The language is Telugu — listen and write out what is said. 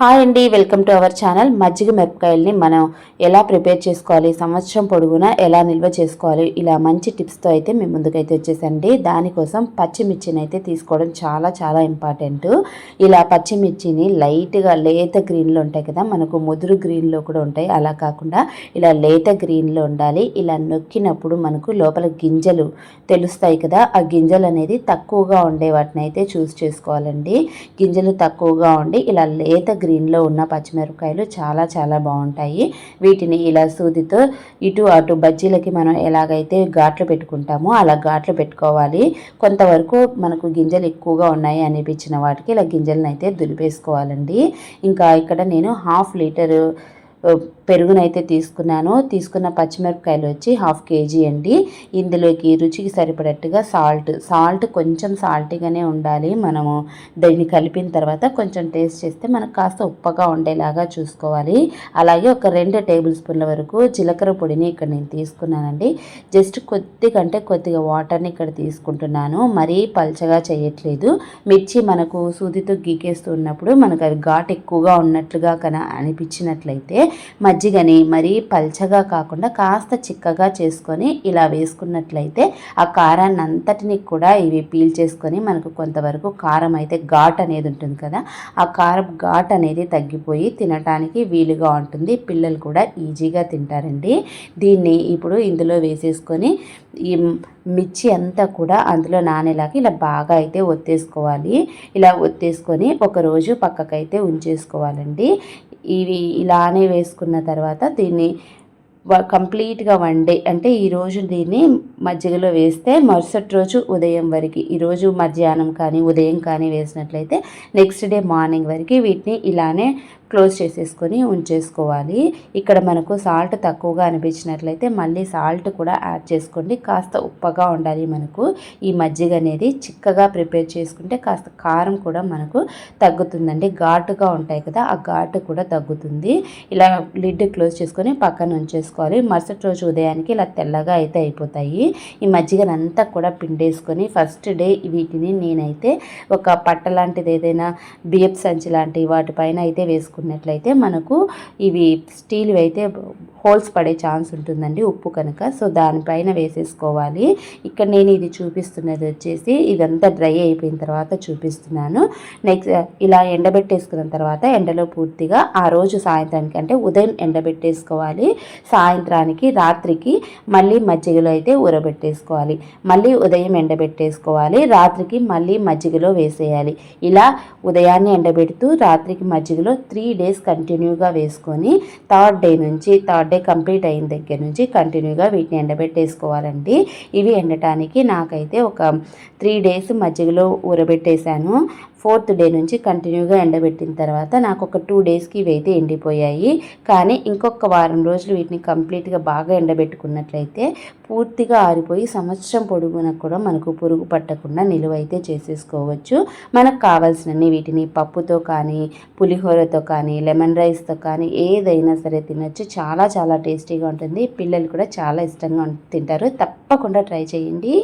హాయ్ అండి వెల్కమ్ టు అవర్ ఛానల్. మజ్జిగ మిరపకాయల్ని మనం ఎలా ప్రిపేర్ చేసుకోవాలి సంవత్సరం పొడుగునా ఎలా నిల్వ చేసుకోవాలి ఇలా మంచి టిప్స్తో అయితే మేము ముందుకైతే వచ్చేసండి. దానికోసం పచ్చిమిర్చిని అయితే తీసుకోవడం చాలా చాలా ఇంపార్టెంట్. ఇలా పచ్చిమిర్చిని లైట్గా లేత గ్రీన్లో ఉంటాయి కదా మనకు ముదురు గ్రీన్లో కూడా ఉంటాయి. అలా కాకుండా ఇలా లేత గ్రీన్లో ఉండాలి. ఇలా నొక్కినప్పుడు మనకు లోపల గింజలు తెలుస్తాయి కదా ఆ గింజలు అనేది తక్కువగా ఉండే వాటిని అయితే చూస్ చేసుకోవాలండి. గింజలు తక్కువగా ఉండి ఇలా లేత గ్రీన్లో ఉన్న పచ్చిమిరపకాయలు చాలా చాలా బాగుంటాయి. వీటిని ఇలా సూదితో ఇటు అటు బజ్జీలకి మనం ఎలాగైతే ఘాట్లు పెట్టుకుంటామో అలా ఘాట్లు పెట్టుకోవాలి. కొంతవరకు మనకు గింజలు ఎక్కువగా ఉన్నాయి అనిపించిన వాటికి ఇలా గింజలను అయితే దులిపేసుకోవాలండి. ఇంకా ఇక్కడ నేను హాఫ్ లీటరు పెరుగునైతే తీసుకున్నాను. తీసుకున్న పచ్చిమిరపకాయలు వచ్చి హాఫ్ కేజీ అండి. ఇందులోకి రుచికి సరిపడట్టుగా సాల్ట్ సాల్ట్ కొంచెం సాల్టీగానే ఉండాలి. మనము దీన్ని కలిపిన తర్వాత కొంచెం టేస్ట్ చేస్తే మనకు కాస్త ఉప్పగా ఉండేలాగా చూసుకోవాలి. అలాగే ఒక రెండు టేబుల్ స్పూన్ల వరకు జీలకర్ర పొడిని ఇక్కడ నేను తీసుకున్నానండి. జస్ట్ కొద్ది కంటే కొద్దిగా వాటర్ని ఇక్కడ తీసుకుంటున్నాను. మరీ పల్చగా చేయట్లేదు. మిర్చి మనకు సూదితో గీకేస్తూ ఉన్నప్పుడు మనకు అది ఘాట్ ఎక్కువగా ఉన్నట్లుగా కన అనిపించినట్లయితే మజ్జిగని మరీ పల్చగా కాకుండా కాస్త చిక్కగా చేసుకొని ఇలా వేసుకున్నట్లయితే ఆ కారాన్ని అంతటిని కూడా ఇవి పీల్ చేసుకొని మనకు కొంతవరకు కారం అయితే ఘాట్ అనేది ఉంటుంది కదా ఆ కారం ఘాట్ అనేది తగ్గిపోయి తినటానికి వీలుగా ఉంటుంది. పిల్లలు కూడా ఈజీగా తింటారండి. దీన్ని ఇప్పుడు ఇందులో వేసేసుకొని ఈ మిర్చి అంతా కూడా అందులో నానేలాగా ఇలా బాగా అయితే ఒత్తేసుకోవాలి. ఇలా ఒత్తేసుకొని ఒకరోజు పక్కకైతే ఉంచేసుకోవాలండి. ఇవి ఇలానే వేసుకున్న తర్వాత దీన్ని కంప్లీట్గా వన్ డే అంటే ఈరోజు దీన్ని మజ్జిగలో వేస్తే మరుసటి రోజు ఉదయం వరకు ఈరోజు మధ్యాహ్నం కానీ ఉదయం కానీ వేసినట్లయితే నెక్స్ట్ డే మార్నింగ్ వరకు వీటిని ఇలానే క్లోజ్ చేసేసుకొని ఉంచేసుకోవాలి. ఇక్కడ మనకు సాల్ట్ తక్కువగా అనిపించినట్లయితే మళ్ళీ సాల్ట్ కూడా యాడ్ చేసుకోండి. కాస్త ఉప్పగా ఉండాలి మనకు. ఈ మజ్జిగ అనేది చిక్కగా ప్రిపేర్ చేసుకుంటే కాస్త కారం కూడా మనకు తగ్గుతుందండి. ఘాటుగా ఉంటాయి కదా ఆ ఘాటు కూడా తగ్గుతుంది. ఇలా లిడ్ క్లోజ్ చేసుకొని పక్కన ఉంచేసుకోవాలి. మరుసటి రోజు ఉదయానికి ఇలా తెల్లగా అయితే అయిపోతాయి. ఈ మజ్జిగనంతా కూడా పిండేసుకొని ఫస్ట్ డే వీటిని నేనైతే ఒక పట్ట లాంటిది ఏదైనా బియ్యప్ సంచి లాంటి వాటిపైన అయితే వేసుకుని వేసుకున్నట్లయితే మనకు ఇవి స్టీల్ అయితే హోల్స్ పడే ఛాన్స్ ఉంటుందండి ఉప్పు కనుక. సో దానిపైన వేసేసుకోవాలి. ఇక్కడ నేను ఇది చూపిస్తున్నది వచ్చేసి ఇదంతా డ్రై అయిపోయిన తర్వాత చూపిస్తున్నాను. నెక్స్ట్ ఇలా ఎండబెట్టేసుకున్న తర్వాత ఎండలో పూర్తిగా ఆ రోజు సాయంత్రానికి అంటే ఉదయం ఎండబెట్టేసుకోవాలి. సాయంత్రానికి రాత్రికి మళ్ళీ మజ్జిగలో అయితే ఊరబెట్టేసుకోవాలి. మళ్ళీ ఉదయం ఎండబెట్టేసుకోవాలి. రాత్రికి మళ్ళీ మజ్జిగలో వేసేయాలి. ఇలా ఉదయాన్నే ఎండబెడుతూ రాత్రికి మజ్జిగలో త్రీ డేస్ కంటిన్యూగా వేసుకొని థర్డ్ డే నుంచి థర్డ్ డే కంప్లీట్ అయిన దగ్గర నుంచి కంటిన్యూగా వీటిని ఎండబెట్టేసుకోవాలండి. ఇవి ఎండటానికి నాకైతే ఒక త్రీ డేస్ మజ్జిగలో ఊరబెట్టేశాను. ఫోర్త్ డే నుంచి కంటిన్యూగా ఎండబెట్టిన తర్వాత నాకు ఒక టూ డేస్కి ఇవి అయితే ఎండిపోయాయి. కానీ ఇంకొక వారం రోజులు వీటిని కంప్లీట్గా బాగా ఎండబెట్టుకున్నట్లయితే పూర్తిగా ఆరిపోయి సంవత్సరం పొడుగున కూడా మనకు పురుగు పట్టకుండా నిలువ అయితే చేసేసుకోవచ్చు. మనకు కావాల్సినన్ని వీటిని పప్పుతో కానీ పులిహోరతో కానీ లెమన్ రైస్తో కానీ ఏదైనా సరే తినచ్చు. చాలా చాలా టేస్టీగా ఉంటుంది. పిల్లలు కూడా చాలా ఇష్టంగా తింటారు. తప్పకుండా ట్రై చేయండి.